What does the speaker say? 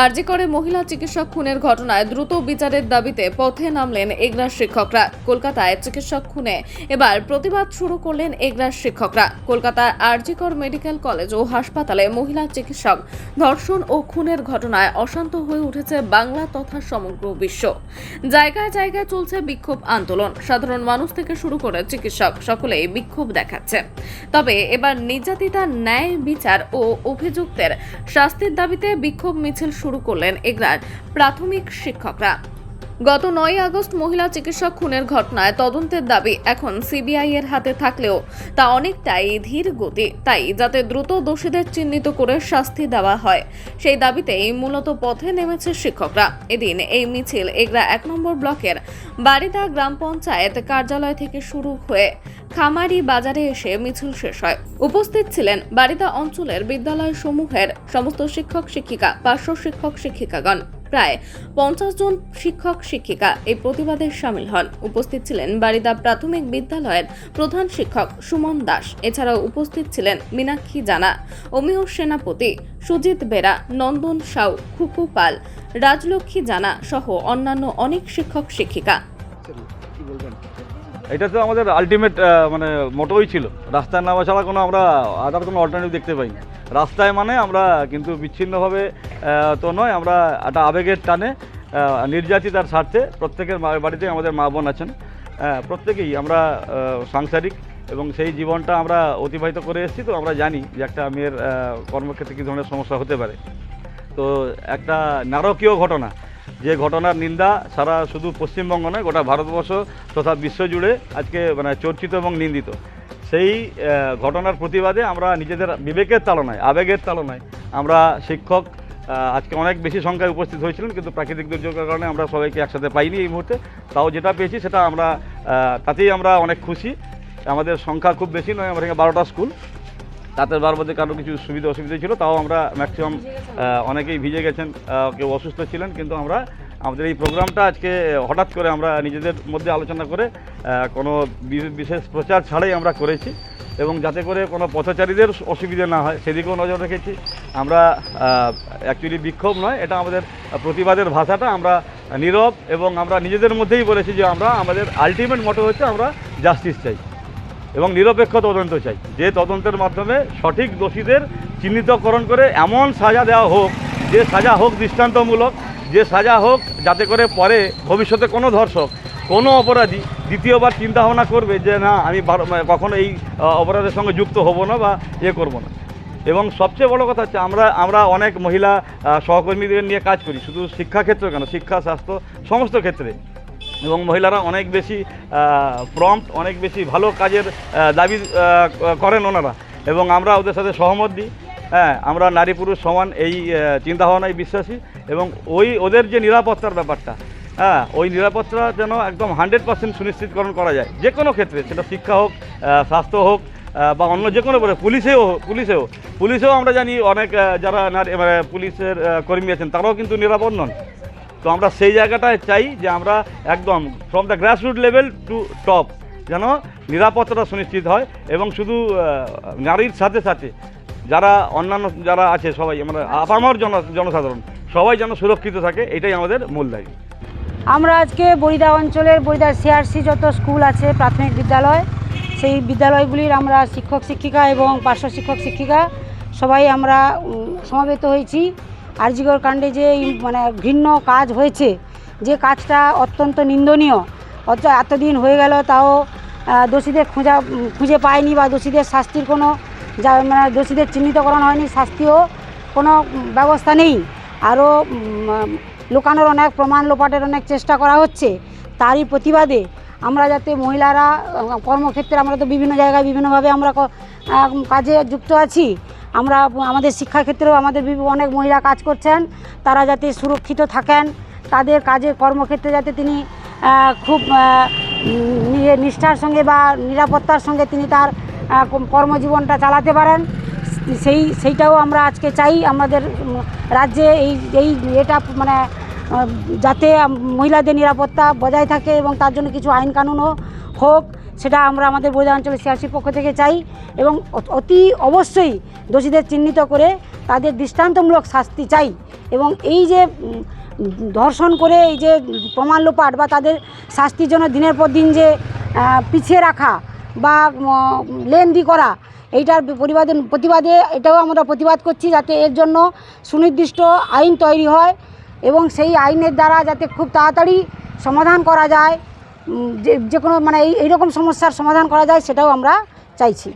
আরজি করে মহিলা চিকিৎসক খুনের ঘটনায় দ্রুত বিচারের দাবিতে পথে নামলেন এগরার শিক্ষকরা। কলকাতায় চিকিৎসক খুনে। এবার প্রতিবাদ শুরু করলেন এগরার শিক্ষকরা। কলকাতার আরজিকর মেডিকেল কলেজ ও হাসপাতালে মহিলা চিকিৎসক ধর্ষণ ও খুনের ঘটনায় অশান্ত হয়ে উঠেছে বাংলা তথা সমগ্র বিশ্ব। জায়গায় জায়গায় চলছে বিক্ষোভ আন্দোলন। সাধারণ মানুষ থেকে শুরু করে চিকিৎসক সকলেই বিক্ষোভ দেখাচ্ছে। তবে এবার নির্যাতিতার ন্যায় বিচার ও অভিযুক্তের শাস্তির দাবিতে বিক্ষোভ মিছিল শুরু করলেন এগরার প্রাথমিক শিক্ষকরা। গত নয় আগস্ট মহিলা চিকিৎসক খুনের ঘটনায় তদন্তের দাবি এখন সিবিআই এর হাতে থাকলেও তা অনেকটাই ধীর গতি। তাই যাতে দ্রুত দোষীদের চিহ্নিত করে শাস্তি দেওয়া হয়, সেই দাবিতেই মূলত পথে নেমেছে শিক্ষকরা। এদিন এই মিছিল এগরা এক নম্বর ব্লকের বারিদা গ্রাম পঞ্চায়েত কার্যালয় থেকে শুরু হয়ে খামারি বাজারে এসে মিছিল শেষ হয়। উপস্থিত ছিলেন বারিদা অঞ্চলের বিদ্যালয় সমূহের সমস্ত শিক্ষক শিক্ষিকা পার্শ্ব শিক্ষক শিক্ষিকাগণ প্রায় পঞ্চাশ জন শিক্ষক, শিক্ষিকা এই প্রতিবাদে সামিল হন। উপস্থিত ছিলেন বারিদা প্রাথমিক বিদ্যালয়ের প্রধান শিক্ষক সুমন দাস। এছাড়াও উপস্থিত ছিলেন মীনাক্ষী জানা, অমিয় সেনাপতি সুজিত বেরা, নন্দন সাউ, খুকু পাল, রাজলক্ষ্মী জানা সহ অন্যান্য অনেক শিক্ষক, শিক্ষিকা। এটা তো আমাদের আলটিমেট মানে মোটোই ছিল। রাস্তায় নামা ছাড়া কোনো আমরা আদার কোনো অল্টারনেটিভ দেখতে পাই রাস্তায় মানে আমরা কিন্তু বিচ্ছিন্নভাবে তো নয়, আমরা একটা আবেগের টানে নির্যাতিতার স্বার্থে প্রত্যেকের বাড়িতে আমাদের মা বোন আছেন। প্রত্যেকেই আমরা সাংসারিক এবং সেই জীবনটা আমরা অতিবাহিত করে এসেছি, তো আমরা জানি যে একটা মেয়ের কর্মক্ষেত্রে কী ধরনের সমস্যা হতে পারে। তো একটা নারকীয় ঘটনা, যে ঘটনার নিন্দা সারা শুধু পশ্চিমবঙ্গ নয়, গোটা ভারতবর্ষ তথা বিশ্ব জুড়ে আজকে মানে চর্চিত এবং নিন্দিত। সেই ঘটনার প্রতিবাদে আমরা নিজেদের বিবেকের তাড়নায় আবেগের তাড়নায় আমরা শিক্ষক আজকে অনেক বেশি সংখ্যায় উপস্থিত হয়েছিলেন, কিন্তু প্রাকৃতিক দুর্যোগের কারণে আমরা সবাইকে একসাথে পাইনি এই মুহূর্তে। তাও যেটা পেয়েছি সেটা আমরা তাতেই আমরা অনেক খুশি। আমাদের সংখ্যা খুব বেশি নয় এখানে বারোটা স্কুল। তাতে বার মধ্যে কারও কিছু সুবিধা অসুবিধা ছিল, তাও আমরা ম্যাক্সিমাম অনেকেই ভিজে গেছেন কেউ অসুস্থ ছিলেন, কিন্তু আমরা আমাদের এই প্রোগ্রামটা আজকে, হঠাৎ করে আমরা নিজেদের মধ্যে আলোচনা করে কোনো বিশেষ প্রচার ছাড়াই আমরা করেছি এবং যাতে করে কোনো পথচারীদের অসুবিধা না হয়, সেদিকেও নজর রেখেছি। আমরা অ্যাকচুয়ালি বিক্ষোভ নয়, এটা আমাদের প্রতিবাদের ভাষাটা। আমরা নীরব এবং আমরা নিজেদের মধ্যেই বলেছি যে আমরা আমাদের আলটিমেট মোটো হচ্ছে আমরা জাস্টিস চাই এবং নিরপেক্ষ তদন্ত চাই। যে তদন্তের মাধ্যমে সঠিক দোষীদের চিহ্নিতকরণ করে এমন সাজা দেওয়া হোক, যে সাজা হোক দৃষ্টান্তমূলক যে সাজা হোক, যাতে করে পরে ভবিষ্যতে কোনো ধর্ষক, কোনো অপরাধী দ্বিতীয়বার চিন্তা ভাবনা করবে যে, না, আমি মানে কখনো এই অপরাধের সঙ্গে যুক্ত হব না বা ইয়ে করব না। এবং সবচেয়ে বড় কথা হচ্ছে, আমরা আমরা অনেক মহিলা সহকর্মীদের নিয়ে কাজ করি, শুধু শিক্ষাক্ষেত্রে কেন? শিক্ষা, স্বাস্থ্য, সমস্ত ক্ষেত্রে। এবং মহিলারা অনেক বেশি প্রম্পট অনেক বেশি ভালো কাজের দাবি করেন ওনারা। এবং আমরা ওদের সাথে সহমত দিই। হ্যাঁ আমরা নারী পুরুষ সমান এই চিন্তাভাবনায় বিশ্বাসী। এবং ওই ওদের যে নিরাপত্তার ব্যাপারটা হ্যাঁ ওই নিরাপত্তা যেন একদম হান্ড্রেড পার্সেন্ট সুনিশ্চিতকরণ করা যায়। যে কোনো ক্ষেত্রে, সেটা শিক্ষা হোক স্বাস্থ্য হোক বা অন্য যে কোনো পুলিশেও পুলিশেও। পুলিশেও আমরা জানি অনেক যারা মানে পুলিশের কর্মী আছেন, তারাও কিন্তু নিরাপদ নন। তো আমরা সেই জায়গাটায় চাই যে আমরা একদম from the grassroot level to top যেন নিরাপত্তাটা সুনিশ্চিত হয় এবং শুধু নারীর সাথে সাথে যারা অন্যান্য, যারা আছে সবাই আমরা আপামর জন, জনসাধারণ সবাই যেন সুরক্ষিত থাকে, এটাই আমাদের মূল দায়ী। আমরা আজকে বরিদা অঞ্চলের, বরিদা সিআরসি যত স্কুল আছে, প্রাথমিক বিদ্যালয়, সেই বিদ্যালয়গুলির আমরা শিক্ষক, শিক্ষিকা এবং পার্শ্ব শিক্ষক, শিক্ষিকা সবাই আমরা সমাবেত হয়েছি। আরজিগর কাণ্ডে যে মানে ঘৃণ্য কাজ হয়েছে, যে কাজটা অত্যন্ত নিন্দনীয়, অত এতদিন হয়ে গেল, তাও দোষীদের খোঁজা খুঁজে পায়নি বা দোষীদের শাস্তির কোনো যা মানে দোষীদের চিহ্নিতকরণ হয়নি, শাস্তিও কোনো ব্যবস্থা নেই। আরও লুকানোর অনেক প্রমাণ লোপাটের অনেক চেষ্টা করা হচ্ছে। তারই প্রতিবাদে আমরা যাতে মহিলারা, কর্মক্ষেত্রে আমরা তো বিভিন্ন জায়গায় বিভিন্নভাবে আমরা কাজে যুক্ত আছি। আমরা আমাদের শিক্ষাক্ষেত্রেও আমাদের অনেক মহিলা কাজ করছেন। তারা যাতে সুরক্ষিত থাকেন। তাদের কাজে, কর্মক্ষেত্রে যাতে তিনি খুব নিষ্ঠার সঙ্গে বা নিরাপত্তার সঙ্গে তিনি তার কর্মজীবনটা চালাতে পারেন। সেই, সেইটাও আমরা আজকে চাই আমাদের রাজ্যে এই এই এটা মানে যাতে মহিলাদের নিরাপত্তা বজায় থাকে এবং তার জন্য কিছু আইন কানুনও হোক, সেটা আমরা আমাদের বৈদা অঞ্চলের সিআরসির পক্ষ থেকে চাই এবং অতি অবশ্যই দোষীদের চিহ্নিত করে তাদের দৃষ্টান্তমূলক শাস্তি চাই এবং এই যে ধর্ষণ করে এই যে প্রমাণ লোপাট বা তাদের শাস্তির জন্য দিনের পর দিন যে পিছিয়ে রাখা বা লেনদি করা এইটার পরিবাদে প্রতিবাদে এটাও আমরা প্রতিবাদ করছি যাতে এর জন্য সুনির্দিষ্ট আইন তৈরি হয় এবং সেই আইনের দ্বারা যাতে খুব তাড়াতাড়ি সমাধান করা যায়। যে যে কোনো মানে এই এইরকম সমস্যার সমাধান করা যায় সেটাও আমরা চাইছি।